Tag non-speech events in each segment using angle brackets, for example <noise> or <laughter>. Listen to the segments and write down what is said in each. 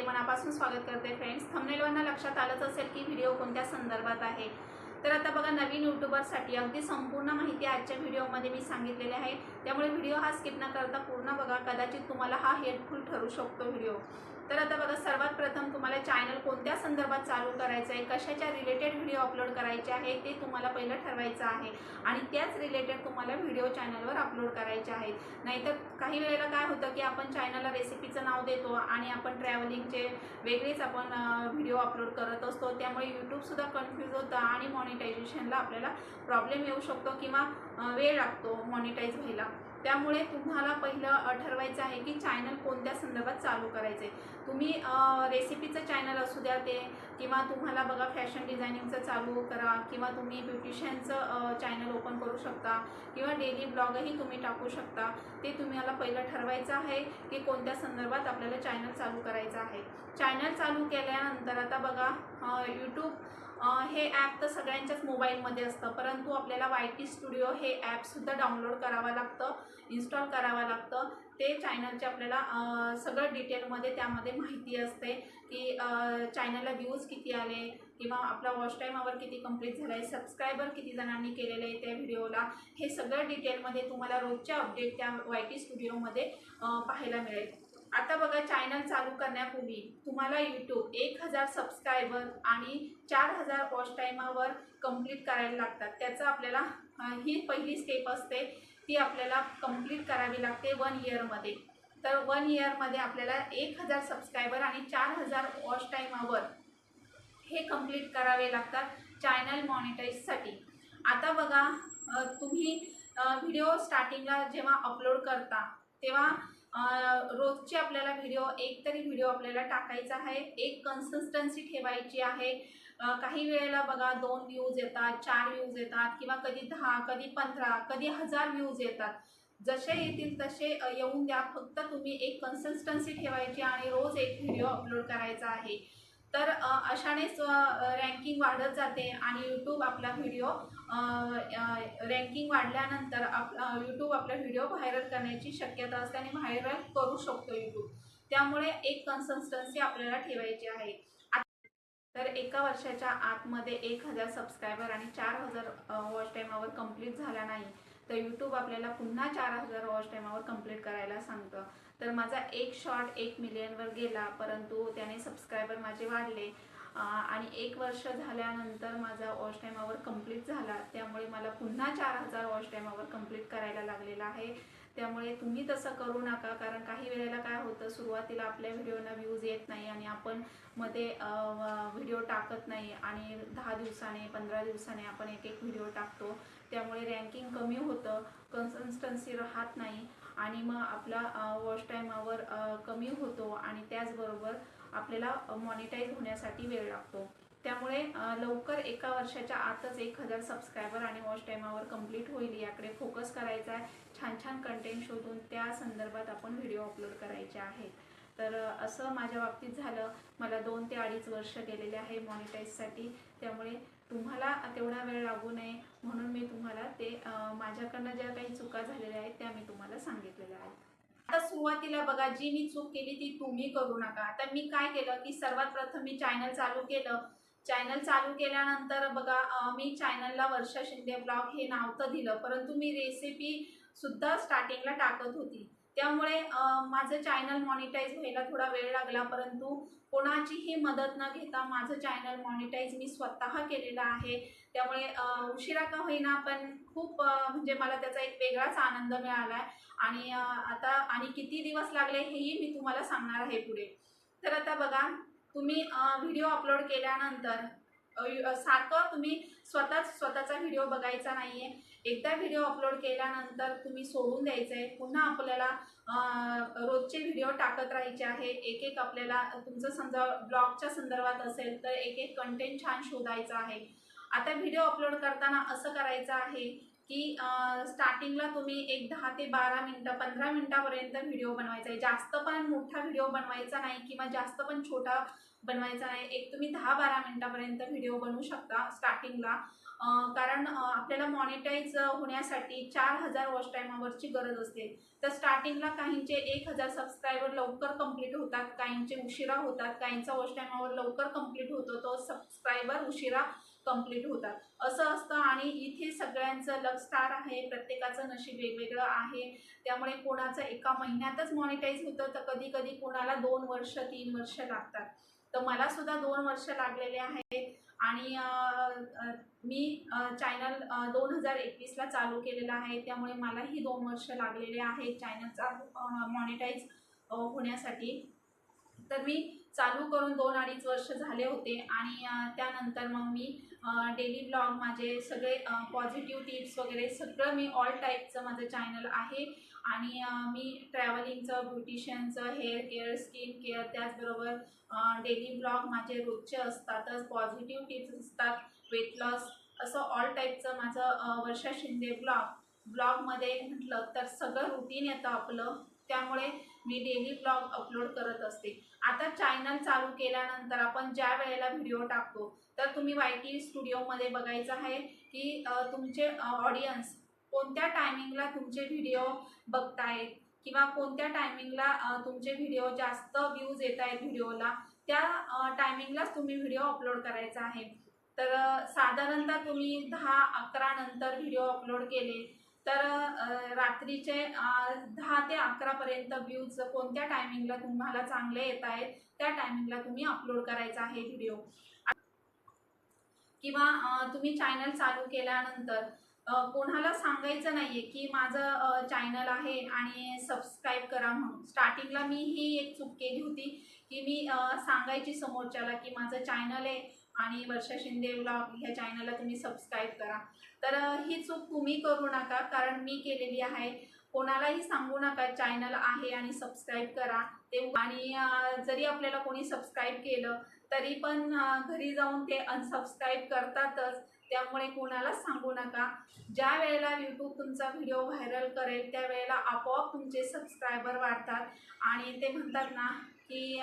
व्हिडिओमध्ये मनापासून स्वागत करते फ्रेंड्स थंबनेलवरनं लक्षात आलंच असेल की व्हिडिओ कोणत्या संदर्भात आहे. तर आता बघा नवीन यूट्यूबरसाठी अगदी संपूर्ण माहिती आजच्या व्हिडिओमध्ये मी सांगितलेली आहे. त्यामुळे व्हिडिओ हा स्किप न करता पूर्ण बघा. कदाचित तुम्हाला हा हेल्पफुल ठरू शकतो व्हिडिओ तर आता बघा सर्वात प्रथम तुम्हाला चॅनल कोणत्या संदर्भात चालू करायचं आहे कशाच्या रिलेटेड व्हिडिओ अपलोड करायचे आहे ते तुम्हाला पहिलं ठरवायचं आहे. आणि त्याच रिलेटेड तुम्हाला व्हिडिओ चॅनलवर अपलोड करायचे आहेत. नाहीतर काही वेळेला काय होतं की आपण चॅनलला रेसिपीचं नाव देतो आणि आपण ट्रॅव्हलिंगचे वेगळेच आपण व्हिडिओ अपलोड करत असतो. त्यामुळे यूट्यूबसुद्धा कन्फ्यूज होतं आणि मॉनिटायझेशनला आपल्याला प्रॉब्लेम येऊ शकतो किंवा वेळ लागतो मॉनिटाईज व्हायला. त्यामुळे तुम्हाला पहिलं ठरवायचं आहे की चॅनल कोणत्या संदर्भात चालू करायचे तुम्ही रेसिपीचं चॅनल असू द्या ते किंवा तुम्हाला बघा फॅशन डिझायनिंगचं चालू करा किंवा तुम्ही ब्युटिशियनचं चॅनल ओपन करू शकता किंवा डेली ब्लॉगही तुम्ही टाकू शकता. ते तुम्हाला पहिलं ठरवायचं आहे की कोणत्या संदर्भात आपल्याला चॅनल चालू करायचं आहे. चॅनल चालू केल्यानंतर आता बघा यूट्यूब हे ॲप तर सगळ्यांच्याच मोबाईलमध्ये असतं. परंतु आपल्याला वाय टी स्टुडिओ हे ॲपसुद्धा डाउनलोड करावं लागतं इन्स्टॉल करावं लागतं. ते चॅनलचे आपल्याला सगळं डिटेलमध्ये त्यामध्ये माहिती असते की चॅनलला व्ह्यूज किती आले किंवा आपला वॉच टाईमावर किती कंप्लीट झाला आहे सबस्क्रायबर किती जणांनी केलेलं आहे त्या व्हिडिओला हे सगळं डिटेलमध्ये तुम्हाला रोजच्या अपडेट त्या वाय टी स्टुडिओमध्ये पाहायला मिळेल. आता बघा चॅनल चालू करण्यापूर्वी तुम्हाला यूट्यूब एक हजार सबस्क्रायबर आणि चार हजार वॉच टाईमावर कंप्लीट करायला लागतात. त्याचं आपल्याला ही पहिली स्टेप असते ती आपल्याला कंप्लीट करावी लागते वन इयरमध्ये तर वन इयरमध्ये आपल्याला एक हजार सबस्क्रायबर आणि चार हजार वॉच टाईमावर हे कंप्लीट करावे लागतात चॅनल मॉनिटाईजसाठी आता बघा तुम्ही व्हिडिओ स्टार्टिंगला जेव्हा अपलोड करता तेव्हा रोजचे आपल्याला व्हिडिओ एक तरी व्हिडिओ आपल्याला टाकायचा आहे. एक कन्सिस्टन्सी ठेवायची आहे. काही वेळेला बघा दोन व्ह्यूज येतात चार व्ह्यूज येतात किंवा कधी दहा कधी पंधरा कधी हजार व्ह्यूज येतात. जसे येतील तसे येऊन द्या. फक्त तुम्ही एक कन्सिस्टन्सी ठेवायची आणि रोज एक व्हिडिओ अपलोड करायचा आहे. तर अशानेच रँकिंग वाढत जाते आणि यूट्यूब आपला व्हिडिओ रँकिंग वाढल्यानंतर आप यूट्यूब आपला व्हिडिओ व्हायरल करण्याची शक्यता असते आणि व्हायरल करू शकतो यूट्यूब त्यामुळे एक कन्सिस्टन्सी आपल्याला ठेवायची आहे. तर एका वर्षाच्या आतमध्ये एक हजार सबस्क्रायबर आणि चार हजार वॉच टाईमावर कंप्लीट झाला नाही तर यूट्यूब आपल्याला पुन्हा चार हजार वॉच टाईमावर कंप्लीट करायला सांगतं. तर माझा एक शॉर्ट एक मिलियनवर गेला परंतु त्याने सबस्क्रायबर माझे वाढले. आणि एक वर्ष झाल्यानंतर माझा वॉश टाईम आवर कंप्लीट झाला. त्यामुळे मला पुन्हा चार हजार वॉच टाईमावर कंप्लीट करायला लागलेला आहे. त्यामुळे तुम्ही तसं करू नका कारण काही वेळेला काय होतं सुरुवातीला आपल्या व्हिडिओना व्ह्यूज येत नाही आणि आपण मध्ये व्हिडिओ टाकत नाही आणि दहा दिवसाने पंधरा दिवसाने आपण एक एक व्हिडिओ टाकतो. त्यामुळे रँकिंग कमी होतं कन्सिस्टन्सी राहत नाही आणि मग आपला वॉच टाईमावर कमी होतो आणि त्याचबरोबर आपल्याला मॉनिटाईज होण्यासाठी वेळ लागतो. त्यामुळे लवकर एका वर्षाच्या आतच एक हजार सबस्क्रायबर आणि वॉच टाईमावर कंप्लीट होईल याकडे फोकस करायचा आहे. छान छान कंटेंट शोधून त्या संदर्भात आपण व्हिडिओ अपलोड करायचे आहेत. तर असं माझ्या बाबतीत झालं. मला दोन ते अडीच वर्ष गेलेले आहे मॉनिटाईजसाठी त्यामुळे तुम्हाला तेवढा वेळ लागू नये. म्हणून मी तुम्हाला ते माझ्याकडनं ज्या काही चुका झालेल्या आहेत त्या मी तुम्हाला सांगितलेल्या आहेत. आता सुरुवातीला बघा जी मी चूक केली ती तुम्ही करू नका. आता मी काय केलं की सर्वात प्रथम मी चॅनल चालू केलं. चॅनल चालू केल्यानंतर बघा मी चॅनलला वर्षा शिंदे ब्लॉग हे नाव तर दिलं. परंतु मी रेसिपी सुद्धा स्टार्टिंगला टाकत होती. त्यामुळे माझं चॅनल मॉनिटाईज व्हायला थोडा वेळ लागला. परंतु कोणाचीही मदत न घेता माझं चॅनल मॉनिटाईज मी स्वतः केलेलं आहे. त्यामुळे उशिरा का होईना पण खूप म्हणजे मला त्याचा एक वेगळाच आनंद मिळाला आहे आणि आता आणि किती दिवस लागले हेही मी तुम्हाला सांगणार आहे पुढे. तर आता बघा तुम्ही व्हिडिओ अपलोड केल्यानंतर सारखं तुम्ही स्वतःच स्वतःचा व्हिडिओ बघायचा नाही आहे एकदा व्हिडिओ अपलोड केल्यानंतर तुम्ही सोडून द्यायचं आहे पुन्हा आपल्याला रोजचे व्हिडिओ टाकत राहायचे आहे. एक एक आपल्याला तुमचं समजा ब्लॉगच्या संदर्भात असेल तर एक एक कंटेंट छान शोधायचं आहे. आता व्हिडिओ अपलोड करताना असं करायचं आहे की स्टार्टिंगला तुम्ही एक दहा ते बारा मिनटं पंधरा मिनटापर्यंत व्हिडिओ बनवायचा आहे. जास्त पण मोठा व्हिडिओ बनवायचा नाही किंवा जास्त पण छोटा बनवायचा आहे एक तुम्ही दहा बारा मिनटापर्यंत व्हिडिओ बनवू शकता स्टार्टिंगला कारण आपल्याला मॉनिटाईज होण्यासाठी चार हजार वॉच टायमावरची गरज असते. तर स्टार्टिंगला काहींचे एक हजार सबस्क्रायबर लवकर कंप्लीट होतात काहींचे उशिरा होतात काहींचा वॉच टायमावर लवकर कंप्लीट होतो तो सबस्क्रायबर उशिरा कंप्लीट होतात. असं असतं आणि इथे सगळ्यांचं लक स्टार आहे प्रत्येकाचं नशीब वेगवेगळं आहे. त्यामुळे कोणाचं एका महिन्यातच मॉनिटाईज होतं तर कधी कधी कोणाला दोन वर्ष तीन वर्ष लागतात. तर मला सुद्धा दोन वर्ष लागलेले आहेत. आणि मी चॅनल दोन हजार एकवीसला चालू केलेलं आहे. त्यामुळे मलाही दोन वर्ष लागलेले आहेत चॅनलचा मॉनिटाईज होण्यासाठी. तर मी चालू करून दोन अडीच वर्ष झाले होते. आणि त्यानंतर मग मी डेली ब्लॉग माझे सगळे पॉझिटिव्ह टिप्स वगैरे सगळं मी ऑल टाईपचं माझं चॅनल आहे. आणि मी ट्रॅव्हलिंगचं ब्युटिशियनचं हेअर केअर स्किन केअर त्याचबरोबर डेली ब्लॉग माझे रोजचे असतातच पॉझिटिव्ह टिप्स असतात वेट लॉस असं ऑल टाईपचं माझं वर्षा शिंदे ब्लॉग ब्लॉगमध्ये म्हटलं तर सगळं रुटीन येतं आपलं. त्यामुळे मी डेली ब्लॉग अपलोड करत असते. आता चॅनल चालू केल्यानंतर आपण ज्या वेळेला व्हिडिओ टाकतो तर तुम्ही वाय टी स्टुडिओमध्ये बघायचं आहे की तुमचे ऑडियन्स कोणत्या टायमिंगला तुमचे व्हिडिओ बघतायत? किंवा कोणत्या टायमिंगला तुमचे व्हिडिओ जास्त व्ह्यूज येत आहेत व्हिडिओला त्या टायमिंगलाच तुम्ही व्हिडिओ अपलोड करायचा आहे. तर साधारणतः तुम्ही दहा अकरा नंतर व्हिडिओ अपलोड केले तर रात्रीचे दहा ते अकरापर्यंत व्ह्यूज कोणत्या टायमिंगला तुम्हाला चांगले येत आहेत त्या टायमिंगला तुम्ही अपलोड करायचा आहे व्हिडिओ किंवा तुम्ही चॅनल चालू केल्यानंतर कोणाला सांगायचं नाही आहे की माझं चॅनल आहे आणि सबस्क्राईब करा म्हणून. स्टार्टिंगला मी ही एक चूक केली होती की मी सांगायची समोरच्याला की माझं चॅनल आहे आणि वर्षा शिंदे ब्लॉग ह्या चॅनलला तुम्ही सबस्क्राईब करा. तर ही चूक तुम्ही करू नका कारण मी केलेली आहे. कोणालाही सांगू नका चॅनल आहे आणि सबस्क्राईब करा. ते आणि जरी आपल्याला कोणी सबस्क्राईब केलं तरी पण घरी जाऊन ते अनसबस्क्राईब करतातच. त्यामुळे कोणालाच सांगू नका. ज्या वेळेला यूट्यूब तुमचा व्हिडिओ व्हायरल करेल त्यावेळेला आपोआप तुमचे सबस्क्रायबर वाढतात. आणि ते म्हणतात ना की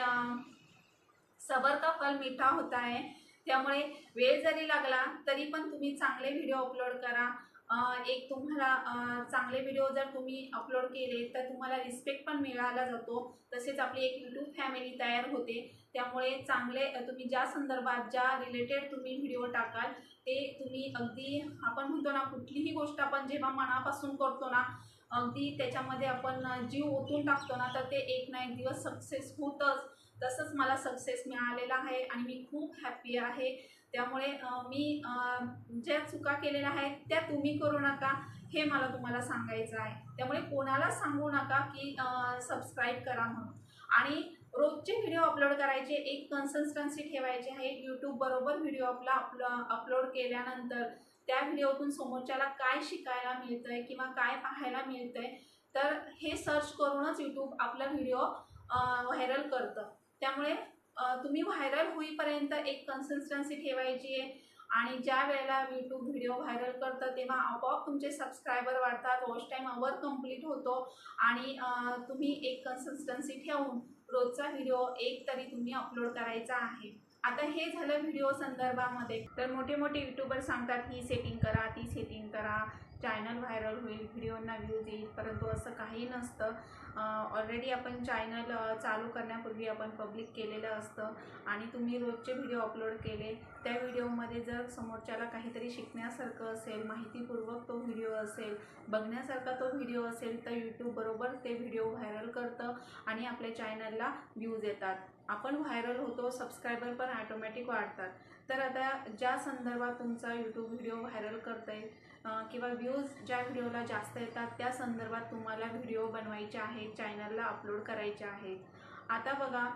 सबर का फल मिठा होता आहे त्यामुळे वेळ जरी लागला तरी पण तुम्ही चांगले व्हिडिओ अपलोड करा. एक तुम्हाला चांगले व्हिडिओ जर तुम्ही अपलोड केले तर तुम्हाला रिस्पेक्ट पण मिळाला जातो. तसेच आपली एक यूट्यूब फॅमिली तयार होते. त्यामुळे चांगले तुम्ही ज्या संदर्भात ज्या रिलेटेड तुम्ही व्हिडिओ टाकाल ते तुम्ही अगदी आपण म्हणतो ना कुठलीही गोष्ट आपण जेव्हा मनापासून करतो ना अगदी त्याच्यामध्ये आपण जीव ओतून टाकतो ना तर ते एक ना एक दिवस सक्सेस होतंच. तसंच मला सक्सेस मिळालेला आहे आणि मी खूप हॅप्पी आहे. त्यामुळे मी ज्या चुका केलेल्या आहेत त्या तुम्ही करू नका. हे मला तुम्हाला सांगायचं आहे. त्यामुळे कोणाला सांगू नका की सबस्क्राईब करा म्हणून. आणि रोजचे व्हिडिओ अपलोड करायचे एक कन्सिस्टन्सी ठेवायची आहे. यूट्यूब बरोबर व्हिडिओ आपला अपलो अपलोड केल्यानंतर त्या व्हिडिओतून समोरच्याला काय शिकायला मिळतं आहे किंवा काय पाहायला मिळतं आहे तर हे सर्च करूनच यूट्यूब आपला व्हिडिओ व्हायरल करतं. त्यामुळे तुम्ही व्हायरल होईपर्यंत एक कन्सिस्टन्सी ठेवायची आहे. आणि ज्या वेळेला यूट्यूब व्हिडिओ व्हायरल करतं तेव्हा आपोआप तुमचे सबस्क्रायबर वाढतात वॉच टाईम अवर कंप्लीट होतो. आणि तुम्ही एक कन्सिस्टन्सी ठेवून रोजचा व्हिडिओ एक तरी तुम्ही अपलोड करायचा आहे. आता हे झालं व्हिडिओ संदर्भामध्ये. तर मोठे मोठे युट्यूबर सांगतात ही सेटिंग करा ती सेटिंग करा. चॅनल व्हायरल होईल व्हिडिओंना व्ह्यूज येईल परंतु असं काही नसतं. ऑलरेडी आपण चॅनल चालू करण्यापूर्वी आपण पब्लिक केलेलं असतं आणि तुम्ही रोजचे व्हिडिओ अपलोड केले त्या व्हिडिओमध्ये जर समोरच्याला काहीतरी शिकण्यासारखं असेल माहितीपूर्वक तो व्हिडिओ असेल बघण्यासारखा तो व्हिडिओ असेल तर यूट्यूबबरोबर ते व्हिडिओ व्हायरल करतं आणि आपल्या चॅनलला व्ह्यूज येतात. आपण व्हायरल होतो सबस्क्रायबर पण ॲटोमॅटिक वाढतात. तर आता ज्या संदर्भात तुमचा यूट्यूब व्हिडिओ व्हायरल करता येईल किंवा व्ह्यूज ज्या व्हिडिओला जास्त येतात त्या संदर्भात तुम्हाला व्हिडिओ बनवायचे आहेत चॅनलला अपलोड करायचे आहेत. आता बघा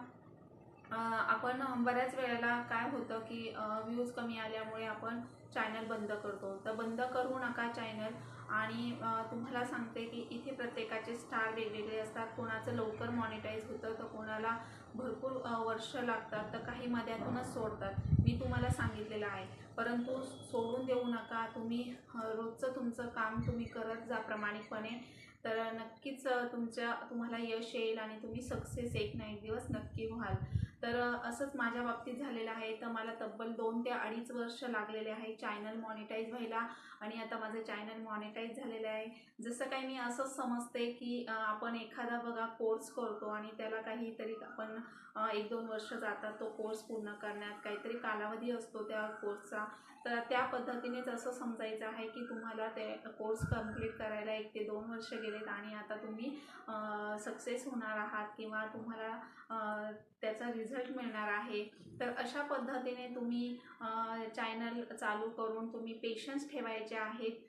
आपण बऱ्याच वेळेला काय होतं की व्ह्यूज कमी आल्यामुळे आपण चॅनल बंद करतो. तर बंद करू नका चॅनल आणि तुम्हाला सांगते की इथे प्रत्येकाचे स्टार वेगवेगळे असतात. कोणाचं लवकर मॉनिटाईज होतं तर कोणाला भरपूर वर्ष लागतात तर काही मध्यातूनच सोडतात. मी तुम्हाला सांगितलेलं आहे. परंतु सोडून देऊ नका. तुम्ही रोजचं तुमचं काम तुम्ही करत जा प्रामाणिकपणे. तर नक्कीच तुमच्या तुम्हाला यश येईल आणि तुम्ही सक्सेस एक ना एक दिवस नक्की व्हाल. तर असंच माझ्या बाबतीत झालेलं आहे. तर मला तब्बल दोन ते अडीच वर्ष लागलेले आहे चॅनल मॉनिटाईज व्हायला आणि आता माझं चॅनल मॉनिटाईज झालेलं आहे. जसं काही मी असंच समजते की आपण एखादा बघा कोर्स करतो आणि त्याला काहीतरी आपण एक दोन वर्ष जातात तो कोर्स पूर्ण करण्यात. काहीतरी कालावधी असतो त्या कोर्सचा. तर त्या पद्धतीनेच असं समजायचं आहे की तुम्हाला ते कोर्स कंप्लीट करायला एक ते दोन वर्ष गेलेत आणि आता तुम्ही सक्सेस होणार आहात किंवा तुम्हाला त्याचा रिझल्ट मिळणार आहे. तर अशा पद्धतीने तुम्ही चॅनल चालू करून तुम्ही पेशन्स ठेवायचे आहेत.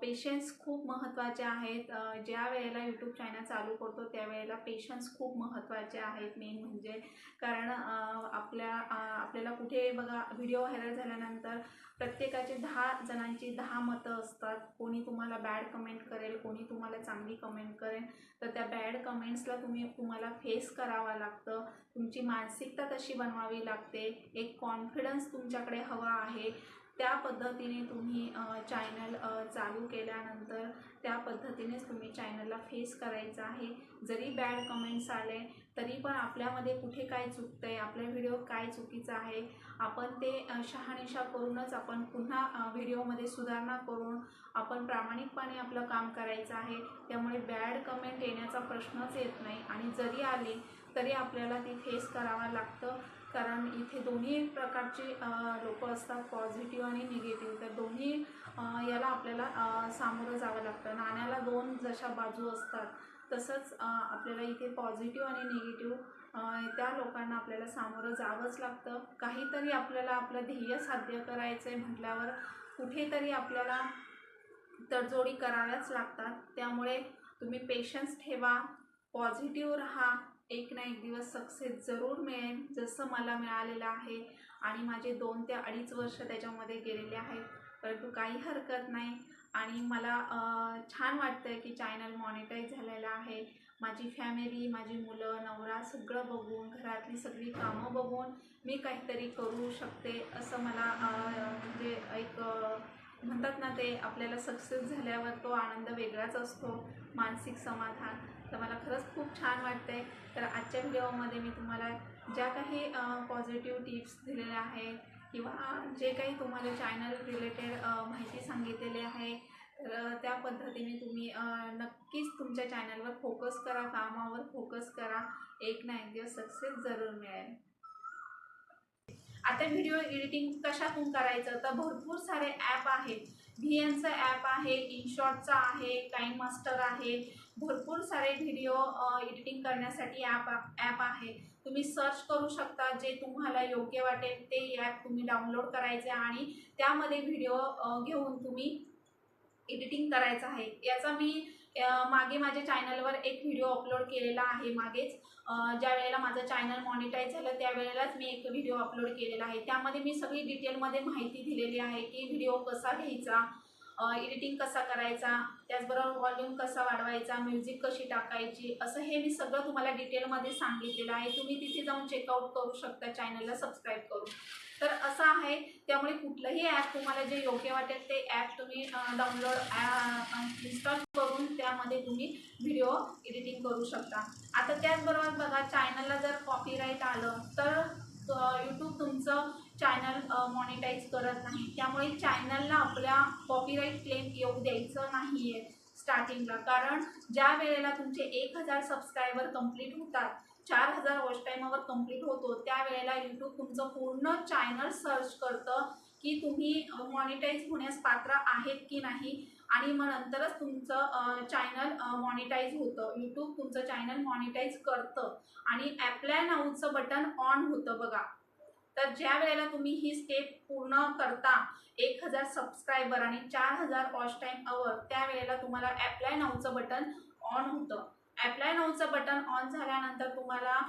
पेशन्स खूप महत्त्वाचे आहेत. ज्या वेळेला यूट्यूब चॅनल चालू करतो त्यावेळेला पेशन्स खूप महत्त्वाचे आहेत. मेन म्हणजे कारण आपल्या आपल्याला कुठे बघा व्हिडिओ व्हायरल झाल्यानंतर प्रत्येकाचे दहा जणांची दहा मतं असतात. कोणी तुम्हाला बॅड कमेंट करेल कोणी तुम्हाला चांगली कमेंट करेल. तर त्या बॅड कमेंट्सला तुम्ही तुम्हाला फेस करावं लागतं. तुमची मानसिकता तशी बनवावी लागते. एक कॉन्फिडन्स तुमच्याकडे हवा आहे. त्या पद्धतीने तुम्ही चॅनल चालू केल्यानंतर त्या पद्धतीनेच तुम्ही चॅनलला फेस करायचं आहे. जरी बॅड कमेंट्स आले तरी पण आपल्यामध्ये कुठे काय चुकतं आहे आपल्या व्हिडिओ काय चुकीचा आहे आपण ते शहानिशा करूनच आपण पुन्हा व्हिडिओमध्ये सुधारणा करून आपण प्रामाणिकपणे आपलं काम करायचं आहे. त्यामुळे बॅड कमेंट येण्याचा प्रश्नच येत नाही. आणि जरी आली तरी आपल्याला ती फेस करावं लागतं. कारण इथे दोन्ही प्रकारचे लोक असतात पॉझिटिव्ह आणि निगेटिव्ह तर दोन्ही याला आपल्याला सामोरं जावं लागतं. नाण्याला दोन जशा बाजू असतात तसंच आपल्याला इथे पॉझिटिव्ह आणि निगेटिव्ह त्या लोकांना आपल्याला सामोरं जावंच लागतं. काहीतरी आपल्याला आपलं ध्येय साध्य करायचं आहे म्हटल्यावर कुठेतरी आपल्याला तडजोडी कराव्याच लागतात. त्यामुळे तुम्ही पेशन्स ठेवा पॉझिटिव्ह राहा एक ना एक दिवस सक्सेस जरूर मिळेल जसं मला मिळालेलं आहे. आणि माझे दोन ते अडीच वर्ष त्याच्यामध्ये गेलेले आहेत. परंतु काही हरकत नाही. आणि मला छान वाटतं आहे की चॅनल मॉनिटाईज झालेलं आहे. माझी फॅमिली माझी मुलं नवरा सगळं बघून घरातली सगळी कामं बघून मी काहीतरी करू शकते असं मला म्हणजे एक म्हणतात ना ते आपल्याला सक्सेस झाल्यावर तो आनंद वेगळाच असतो मानसिक समाधान. तर मला खरंच खूप छान वाटतंय. तर आजच्या व्हिडिओमध्ये मी तुम्हाला ज्या काही पॉझिटिव्ह टिप्स दिलेल्या आहेत किंवा जे काही तुम्हाला चॅनल रिलेटेड माहिती सांगितलेली आहे तर त्या पद्धतीने तुम्ही नक्कीच तुमच्या चॅनलवर फोकस करा कामावर फोकस करा. एक ना एक दिवस सक्सेस जरूर मिळेल. आता व्हिडिओ एडिटिंग कशातून करायचं? तर भरपूर सारे ॲप आहेत. व्ही एनचं ॲप आहे इनशॉटचं आहे टाईम मास्टर आहे. भरपूर सारे व्हिडिओ एडिटिंग करण्यासाठी ॲप ॲप आहे. तुम्ही सर्च करू शकता जे तुम्हाला योग्य वाटेल ते ॲप तुम्ही डाउनलोड करायचे आणि त्यामध्ये व्हिडिओ घेऊन तुम्ही एडिटिंग करायचं आहे. याचा मी मागे माझ्या चॅनलवर एक व्हिडिओ अपलोड केलेला आहे मागेच. ज्या वेळेला माझं चॅनल मॉनिटाईज झालं त्यावेळेलाच मी एक व्हिडिओ अपलोड केलेला आहे. त्यामध्ये मी सगळी डिटेलमध्ये माहिती दिलेली आहे की व्हिडिओ कसा घ्यायचा एडिटिंग कसा करायचा त्याचबरोबर व्हॉल्यूम कसा वाढवायचा म्युझिक कशी टाकायची असं हे मी सगळं तुम्हाला डिटेलमध्ये सांगितलेलं आहे. तुम्ही तिथे जाऊन चेकआउट करू शकता चॅनलला सबस्क्राईब करून. तर असं आहे त्यामुळे कुठलंही ॲप तुम्हाला जे योग्य वाटेल ते ॲप तुम्ही डाउनलोड इन्स्टॉल करून त्यामध्ये तुम्ही व्हिडिओ एडिटिंग करू शकता. आता त्याचबरोबर बघा चॅनलला जर कॉपीराईट आलं तर यूट्यूब तुमचं चॅनल मॉनिटाईज करत नाही. त्यामुळे चॅनलला आपल्या कॉपीराईट क्लेम येऊ द्यायचं नाही आहे स्टार्टिंगला कारण ज्या वेळेला तुमचे एक हजार सबस्क्रायबर कंप्लीट होतात चार हजार वॉच टाईमावर कंप्लीट होतो त्यावेळेला यूट्यूब तुमचं पूर्ण चॅनल सर्च करतं की तुम्ही मॉनिटाईज होण्यास पात्र आहेत की नाही आणि मग नंतरच तुमचं चॅनल मॉनिटाईज होतं. यूट्यूब तुमचं चॅनल मॉनिटाईज करतं आणि ॲप्लाय नाऊचं बटन ऑन होतं बघा. तर ज्या वेळेला तुम्ही ही स्टेप पूर्ण करता एक हजार सबस्क्रायबर आणि चार हजार वॉच टाईम अवर त्यावेळेला तुम्हाला ॲप्लाय नऊचं बटन ऑन होतं. ॲप्लाय नऊचं बटन ऑन झाल्यानंतर तुम्हाला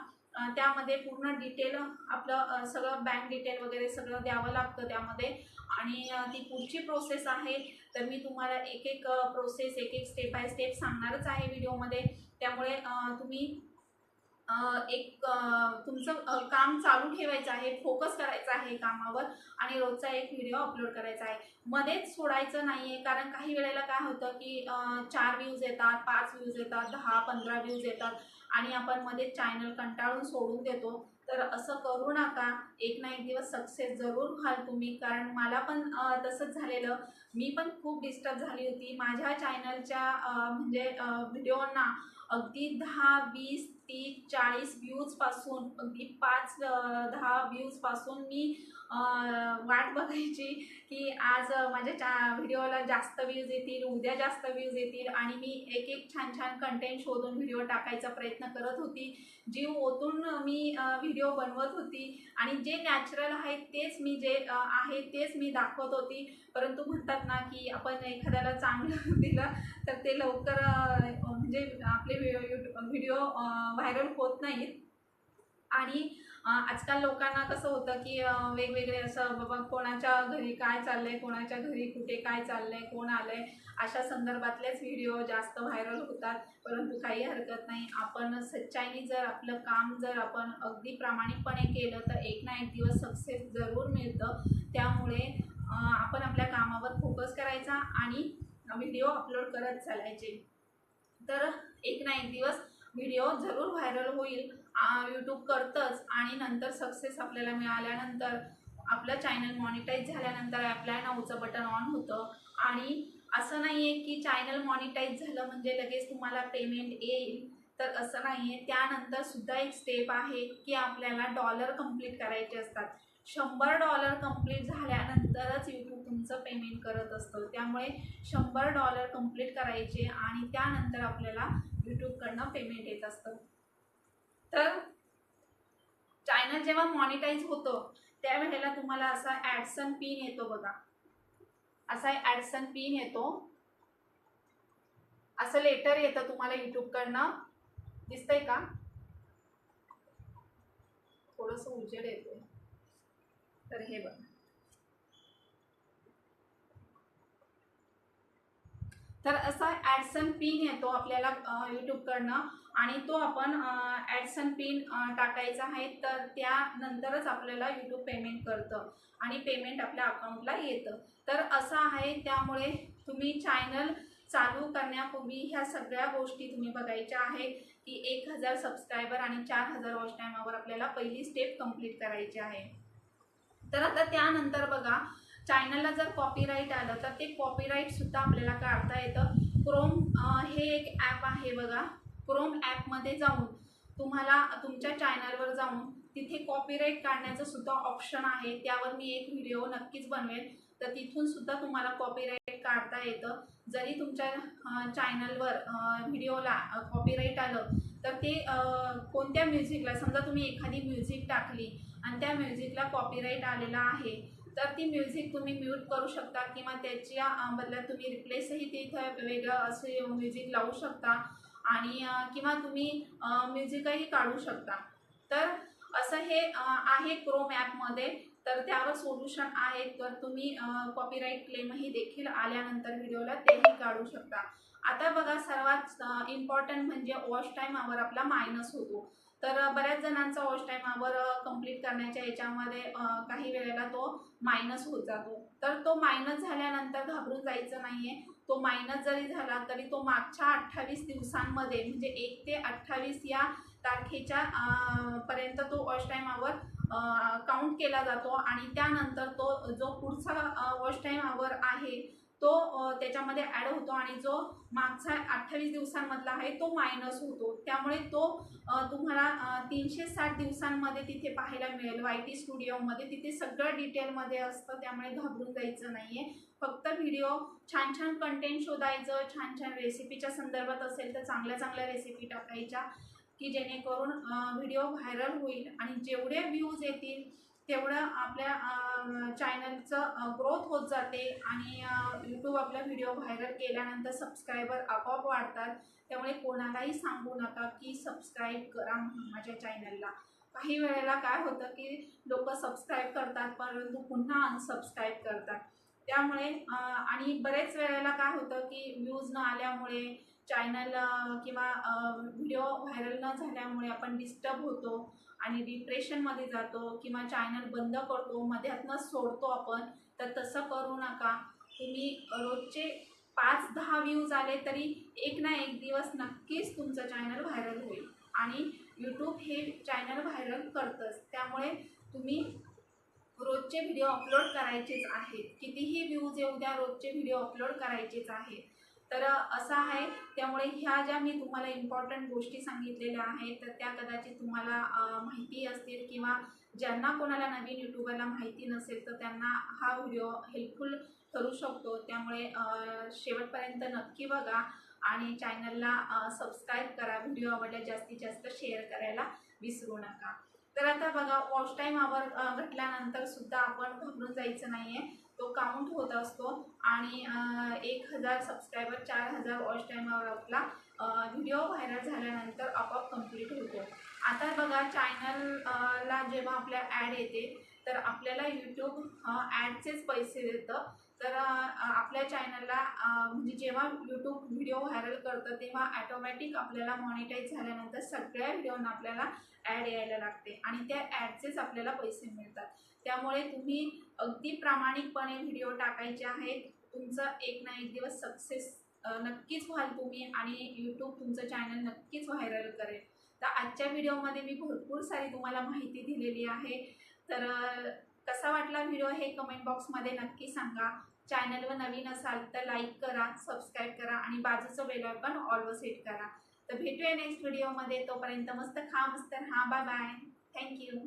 त्यामध्ये पूर्ण डिटेल आपलं सगळं बँक डिटेल वगैरे सगळं द्यावं लागतं त्यामध्ये. आणि ती पुढची प्रोसेस आहे तर मी तुम्हाला एक एक प्रोसेस एक एक स्टेप बाय स्टेप सांगणारच आहे व्हिडिओमध्ये त्यामुळे तुम्ही एक तुमचं काम चालू ठेवायचं आहे फोकस करायचं आहे कामावर आणि रोजचा एक व्हिडिओ अपलोड करायचा आहे. मध्येच सोडायचं नाही आहे कारण काही वेळेला काय होतं की चार व्ह्यूज येतात पाच व्ह्यूज येतात दहा पंधरा व्ह्यूज येतात आणि आपण मध्ये चॅनल कंटाळून सोडून देतो. तर असं करू नका. एक ना एक दिवस सक्सेस जरूर व्हाल तुम्ही. कारण मला पण तसंच झालेलं. मी पण खूप डिस्टर्ब झाली होती. माझ्या चॅनलच्या म्हणजे व्हिडिओना अगदी दहा वीस तीस चाळीस व्ह्यूजपासून अगदी पाच दहा व्ह्यूजपासून मी वाट बघायची की आज माझ्या चा व्हिडिओला जास्त व्ह्यूज येतील उद्या जास्त व्ह्यूज येतील आणि मी एक एक छान छान कंटेंट शोधून व्हिडिओ टाकायचा प्रयत्न करत होती. जीव ओतून मी व्हिडिओ बनवत होती आणि जे नॅचरल आहे तेच मी जे आहे तेच मी दाखवत होती. परंतु म्हणतात ना की आपण एखाद्याला चांगलं <laughs> दिलं तर ते लवकर म्हणजे आपले व्हिडिओ व्हायरल होत नाहीत. आणि आजकाल लोकांना कसं होतं की वेगवेगळे असं बाबा कोणाच्या घरी काय चाललं आहे कोणाच्या घरी कुठे काय चाललं आहे कोण आलं आहे अशा संदर्भातलेच व्हिडिओ जास्त व्हायरल होतात. परंतु काही हरकत नाही. आपण सच्चाईने जर आपलं काम जर आपण अगदी प्रामाणिकपणे केलं तर एक ना एक दिवस सक्सेस जरूर मिळतं. त्यामुळे आपण आपल्या कामावर फोकस करायचा आणि व्हिडिओ अपलोड करत चालायचे. तर एक ना एक दिवस व्हिडिओ जरूर व्हायरल होईल. यूट्यूब करतंच आणि नंतर सक्सेस आपल्याला मिळाल्यानंतर आपलं चॅनल मॉनिटाईज झाल्यानंतर आपल्या नावचं बटन ऑन होतं. आणि असं नाही आहे की चॅनल मॉनिटाईज झालं म्हणजे लगेच तुम्हाला पेमेंट येईल. तर असं नाही आहे त्यानंतर सुद्धा एक स्टेप आहे की आपल्याला डॉलर कंप्लीट करायचे असतात. शंभर डॉलर कंप्लीट झाल्यानंतरच यूट्यूब तुमचं पेमेंट करत असतं. त्यामुळे शंभर डॉलर कंप्लीट करायचे आणि त्यानंतर आपल्याला यूट्यूबकडनं पेमेंट येत असतं. तर चॅनल जेव्हा मॉनिटाईज होतं त्यावेळेला तुम्हाला असा ॲडसन पिन येतो बघा. असा ॲडसन पिन येतो. असं लेटर येतं तुम्हाला यूट्यूबकडनं दिसतंय का? थोडंसं उजेड येतोय. तर हे बघा. तर असा ॲडसन पिन येतो आपल्याला यूट्यूबकडनं आणि तो आपण ॲडसन पिन टाकायचा आहे तर त्यानंतरच आपल्याला यूट्यूब पेमेंट करतं. आणि पेमेंट आपल्या अकाउंटला येतं. तर असं आहे त्यामुळे तुम्ही चॅनल चालू करण्यापूर्वी ह्या सगळ्या गोष्टी तुम्ही बघायच्या आहे की एक हजार सबस्क्रायबर आणि चार हजार वॉच टायमावर आपल्याला पहिली स्टेप कंप्लीट करायची आहे. तर आता त्यानंतर बघा चॅनलला जर कॉपीराईट आलं तर ते कॉपीराईटसुद्धा आपल्याला काढता येतं. क्रोम हे एक ॲप आहे बघा. क्रोम ॲपमध्ये जाऊन तुम्हाला तुमच्या चॅनलवर जाऊन तिथे कॉपीराईट काढण्याचं सुद्धा ऑप्शन आहे. त्यावर मी एक व्हिडिओ नक्कीच बनवेल तर तिथून सुद्धा तुम्हाला कॉपीराईट काढता येतं. जरी तुमच्या चॅनलवर व्हिडिओला कॉपीराईट आलं तर ते कोणत्या म्युझिकला समजा तुम्ही एखादी म्युझिक टाकली आणि त्या म्युझिकला कॉपीराईट आलेला आहे तर ती म्युझिक तुम्ही म्यूट करू शकता किंवा त्याच्या बदल्यात तुम्ही रिप्लेसही तिथं वेगळं असे म्युझिक लावू शकता. आणि किंवा तुम्ही म्युझिकही काढू शकता. तर असं हे आहे क्रोम ॲपमध्ये तर त्यावर सोल्युशन आहे. तर तुम्ही कॉपीराईट क्लेमही देखील आल्यानंतर व्हिडिओला तेही काढू शकता. आता बघा सर्वात इम्पॉर्टंट म्हणजे वॉच टाईमावर आपला मायनस होतो. तर बऱ्याच जणांचा वॉच टाईमावर कंप्लीट करण्याच्या याच्यामध्ये काही वेळेला तो मायनस होत जातो. तर तो मायनस झाल्यानंतर घाबरून जायचं नाही आहे तो मायनस जरी झाला तरी तो मागच्या अठ्ठावीस दिवसांमध्ये म्हणजे एक ते अठ्ठावीस या तारखेच्या पर्यंत तो वॉच टाईमावर काउंट केला जातो. आणि त्यानंतर तो जो पुढचा वॉच टाईम आवर आहे तो त्याच्यामध्ये ॲड होतो आणि जो मागचा अठ्ठावीस दिवसांमधला आहे तो मायनस होतो. त्यामुळे तो तुम्हाला तीनशे साठ दिवसांमध्ये तिथे पाहायला मिळेल. वाय टी स्टुडिओमध्ये तिथे सगळं डिटेलमध्ये असतं त्यामुळे घाबरून जायचं नाही आहे फक्त व्हिडिओ छान छान कंटेंट शोधायचं छान छान रेसिपीच्या संदर्भात असेल तर चांगल्या चांगल्या रेसिपी टाकायच्या की जेणेकरून व्हिडिओ व्हायरल होईल आणि जेवढे व्ह्यूज येतील तेवढं आपल्या चॅनलचं ग्रोथ होत जाते आणि यूट्यूब आपला व्हिडिओ व्हायरल केल्यानंतर सबस्क्रायबर आपोआप वाढतात. त्यामुळे कोणालाही सांगू नका की सबस्क्राईब करा म्हणून माझ्या चॅनलला काही वेळेला काय होतं की लोक सबस्क्राईब करतात परंतु पुन्हा अनसबस्क्राईब करतात. त्यामुळे आणि बरेच वेळेला काय होतं की व्ह्यूज न आल्यामुळे चॅनल किंवा व्हिडिओ व्हायरल न झाल्यामुळे आपण डिस्टर्ब होतो आणि डिप्रेशनमध्ये जातो किंवा चॅनल बंद करतो मध्यातनंच सोडतो आपण तर तसं करू नका. तुम्ही रोजचे पाच दहा व्ह्यूज आले तरी एक ना एक दिवस नक्कीच तुमचं चॅनल व्हायरल होईल. आणि यूट्यूब हे चॅनल व्हायरल करतंच. त्यामुळे तुम्ही रोजचे व्हिडिओ अपलोड करायचेच आहेत. कितीही व्ह्यूज येऊ द्या रोजचे व्हिडिओ अपलोड करायचेच आहेत. तर असं आहे. त्यामुळे ह्या ज्या मी तुम्हाला इम्पॉर्टंट गोष्टी सांगितलेल्या आहेत तर त्या कदाचित तुम्हाला माहिती असतील किंवा ज्यांना कोणाला नवीन यूट्यूबरला माहिती नसेल तर त्यांना हा व्हिडिओ हेल्पफुल करू शकतो. त्यामुळे शेवटपर्यंत नक्की बघा आणि चॅनलला सबस्क्राईब करा. व्हिडिओ आवडल्यास जास्तीत जास्त शेअर करायला विसरू नका. तर आता बघा वॉच टाईम आवर घटल्यानंतर सुद्धा आपण घाबरून जायचं नाही आहे तो काउंट होत असतो. आणि एक हजार सबस्क्रायबर चार हजार वॉच टाईमावर आपला व्हिडिओ व्हायरल झाल्यानंतर आपोआप कंप्लीट होतो. आता बघा चॅनलला जेव्हा आपल्या ॲड येते तर आपल्याला यूट्यूब ॲडचेच पैसे देतं. तर आपल्या चॅनलला म्हणजे जेव्हा यूट्यूब व्हिडिओ व्हायरल करतं तेव्हा ॲटोमॅटिक आपल्याला मॉनिटाईज झाल्यानंतर सगळ्या व्हिडिओना आपल्याला ॲड यायला लागते आणि त्या ॲडचेच आपल्याला पैसे मिळतात. त्यामुळे तुम्ही अगदी प्रामाणिकपणे व्हिडिओ टाकायचे आहेत. तुमचं एक ना एक दिवस सक्सेस नक्कीच व्हाल तुम्ही आणि यूट्यूब तुमचं चॅनल नक्कीच व्हायरल करेल. तर आजच्या व्हिडिओमध्ये मी भरपूर सारी तुम्हाला माहिती दिलेली आहे. तर कसा वाटला व्हिडिओ हे कमेंट बॉक्समध्ये नक्की सांगा. चॅनलवर नवीन असाल तर लाईक करा सबस्क्राईब करा आणि बाजूचं बेल ऑलवर सेट करा. तर भेटूया नेक्स्ट व्हिडिओमध्ये तोपर्यंत मस्त खा मस्त हा बाय बाय थँक्यू